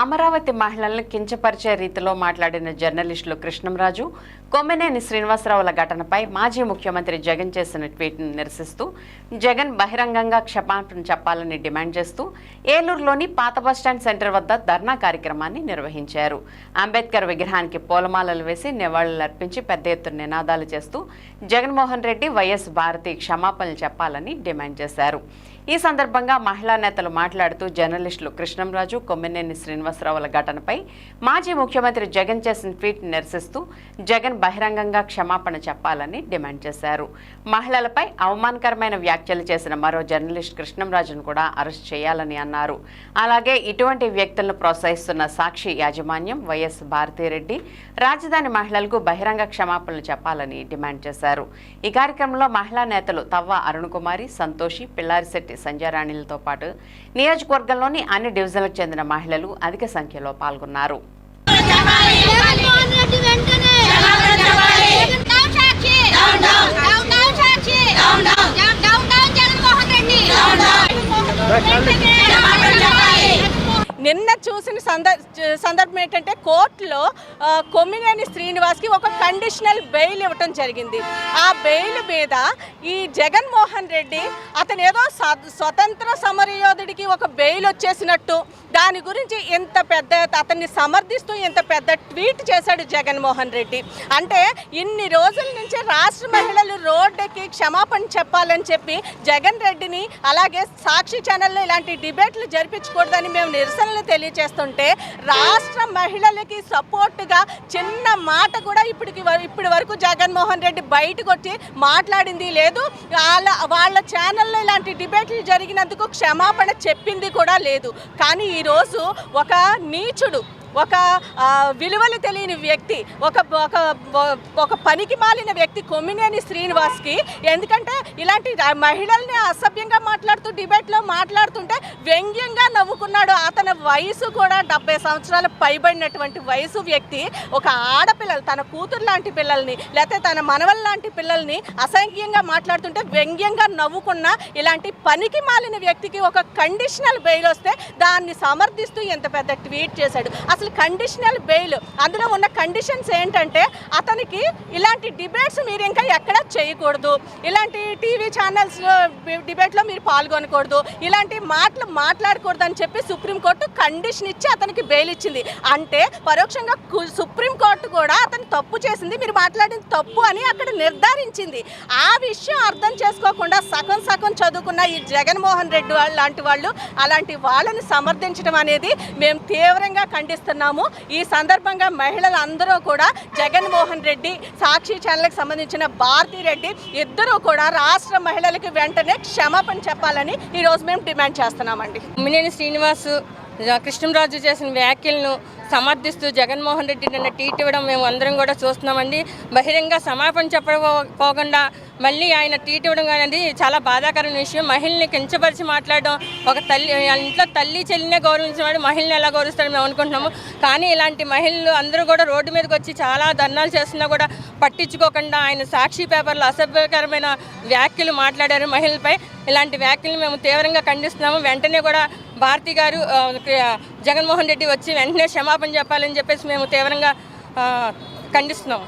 అమరావతి మహిళలను కించపరిచే రీతిలో మాట్లాడిన జర్నలిస్టులు కృష్ణంరాజు కొమ్మినేని శ్రీనివాసరావుల ఘటనపై మాజీ ముఖ్యమంత్రి జగన్ చేసిన ట్వీట్ను నిరసిస్తూ జగన్ బహిరంగంగా క్షమాపణ చెప్పాలని డిమాండ్ చేస్తూ ఏలూరులోని పాత బస్టాండ్ సెంటర్ వద్ద ధర్నా కార్యక్రమాన్ని నిర్వహించారు. అంబేద్కర్ విగ్రహానికి పూలమాలలు వేసి నివాళులర్పించి పెద్ద ఎత్తున నినాదాలు చేస్తూ జగన్మోహన్ రెడ్డి వైఎస్ భారతి క్షమాపణలు చెప్పాలని డిమాండ్ చేశారు. ఈ సందర్భంగా మహిళా నేతలు మాట్లాడుతూ జర్నలిస్టులు కృష్ణంరాజు కొమ్మినేని శ్రీనివాసరావుల ఘటనపై మాజీ ముఖ్యమంత్రి జగన్ చేసిన ట్వీట్ నిరసిస్తూ జగన్ బహిరంగంగా క్షమాపణ చెప్పాలని డిమాండ్ చేశారు. మహిళలపై అవమానకరమైన వ్యాఖ్యలు చేసిన మరో జర్నలిస్ట్ కృష్ణంరాజును కూడా అరెస్ట్ చేయాలని అన్నారు. అలాగే ఇటువంటి వ్యక్తులను ప్రోత్సహిస్తున్న సాక్షి యాజమాన్యం వైఎస్ భారతిరెడ్డి రాజధాని మహిళలకు బహిరంగ క్షమాపణలు చెప్పాలని డిమాండ్ చేశారు. ఈ కార్యక్రమంలో మహిళా నేతలు తవ్వ అరుణ్ కుమారి సంతోషి పిల్లారిశెట్టి సంజారాణిలతో పాటు నియోజకవర్గంలోని అన్ని డివిజన్లకు చెందిన మహిళలు అధిక సంఖ్యలో పాల్గొన్నారు. జగన్మోహన్ రెడ్డి నిన్న చూసిన సందర్ సందర్భం ఏంటంటే కోర్టులో కొమ్మినేని శ్రీనివాస్కి ఒక కండిషనల్ బెయిల్ ఇవ్వటం జరిగింది. ఆ బెయిల్ మీద ఈ జగన్మోహన్ రెడ్డి అతను ఏదో స- స్వతంత్ర సమరయోధుడికి ఒక బెయిల్ వచ్చేసినట్టు. దాని గురించి ఇంత పెద్ద అతన్ని సమర్థిస్తూ ఇంత పెద్ద ట్వీట్ చేశాడు జగన్మోహన్ రెడ్డి. అంటే ఇన్ని రోజుల నుంచి రాష్ట్ర మహిళలు రోడ్డుకి క్షమాపణ చెప్పాలని చెప్పి జగన్ రెడ్డిని అలాగే సాక్షి ఛానల్లో ఇలాంటి డిబేట్లు జరిపించకూడదని మేము నిరసనలు తెలియజేస్తుంటే రాష్ట్ర మహిళలకి సపోర్ట్గా చిన్న మాట కూడా ఇప్పటికి వ- ఇప్పటి వరకు జగన్మోహన్ రెడ్డి బయటకు వచ్చి మాట్లాడింది లేదు. వాళ్ళ వాళ్ళ ఛానల్లో ఇలాంటి డిబేట్లు జరిగినందుకు క్షమాపణ చెప్పింది కూడా లేదు. కానీ ఈరోజు ఒక నీచుడు ఒక విలువలు తెలియని వ్యక్తి ఒక ఒక ఒక పనికి మాలిన వ్యక్తి కొమ్మినేని శ్రీనివాస్కి ఎందుకంటే ఇలాంటి మహిళల్ని అసభ్యంగా మాట్లాడుతూ డిబేట్లో మాట్లాడుతుంటే వ్యంగ్యంగా నవ్వుకున్నాడు. అతని వయసు కూడా డెబ్బై సంవత్సరాలు పైబడినటువంటి వయసు వ్యక్తి ఒక ఆడపిల్లలు తన కూతురు లాంటి పిల్లల్ని లేకపోతే తన మనవల లాంటి పిల్లల్ని అసంఖ్యంగా మాట్లాడుతుంటే వ్యంగ్యంగా నవ్వుకున్న ఇలాంటి పనికి మాలిన వ్యక్తికి ఒక కండిషనల్ బెయిల్ వస్తే దాన్ని సమర్థిస్తూ ఎంత పెద్ద ట్వీట్ చేశాడు. అసలు కండిషనల్ బెయిల్ అందులో ఉన్న కండిషన్స్ ఏంటంటే అతనికి ఇలాంటి డిబేట్స్ మీరు ఇంకా ఎక్కడ చేయకూడదు. ఇలాంటి టీవీ ఛానల్స్ డిబేట్లో మీరు పాల్గొనకూడదు. ఇలాంటి మాటలు మాట్లాడకూడదు అని చెప్పి సుప్రీంకోర్టు కండిషన్ ఇచ్చి అతనికి బెయిల్ ఇచ్చింది. అంటే పరోక్షంగా సుప్రీంకోర్టు కూడా అతను తప్పు చేసింది మీరు మాట్లాడింది తప్పు అని అక్కడ నిర్ధారించింది. ఆ విషయం అర్థం చేసుకోకుండా సగం సగం చదువుకున్న ఈ జగన్మోహన్ రెడ్డి వాళ్ళు లాంటి వాళ్ళు అలాంటి వాళ్ళని సమర్థించడం అనేది మేము తీవ్రంగా చేస్తున్నాము. ఈ సందర్భంగా మహిళలందరూ కూడా జగన్మోహన్ రెడ్డి సాక్షి ఛానల్కి సంబంధించిన భారతీ రెడ్డి ఇద్దరూ కూడా రాష్ట్ర మహిళలకి వెంటనే క్షమాపణ చెప్పాలని ఈరోజు మేము డిమాండ్ చేస్తున్నామండి. మినేని శ్రీనివాస్ కృష్ణరాజు చేసిన వ్యాఖ్యలను సమర్థిస్తూ జగన్మోహన్ రెడ్డి నిన్న ట్వీట్ ఇవ్వడం మేము అందరం కూడా చూస్తున్నామండి. బహిరంగ సమాపన చెప్పకపోకుండా మళ్ళీ ఆయన ట్వీట్ ఇవ్వడం అనేది చాలా బాధాకరమైన విషయం. మహిళని కించపరిచి మాట్లాడడం ఒక తల్లి ఇంట్లో తల్లి చెల్లినే గౌరవించినవాడు మహిళని ఎలా గౌరవిస్తారని మేము అనుకుంటున్నాము. కానీ ఇలాంటి మహిళలు అందరూ కూడా రోడ్డు మీదకి వచ్చి చాలా ధర్నాలు చేస్తున్నా కూడా పట్టించుకోకుండా ఆయన సాక్షి పేపర్లో అసభ్యకరమైన వ్యాఖ్యలు మాట్లాడారు మహిళలపై. ఇలాంటి వ్యాఖ్యలు మేము తీవ్రంగా ఖండిస్తున్నాము. వెంటనే కూడా భారతి గారు జగన్మోహన్ రెడ్డి వచ్చి వెంటనే క్షమాపణ చెప్పాలని చెప్పేసి మేము తీవ్రంగా ఖండిస్తున్నాం.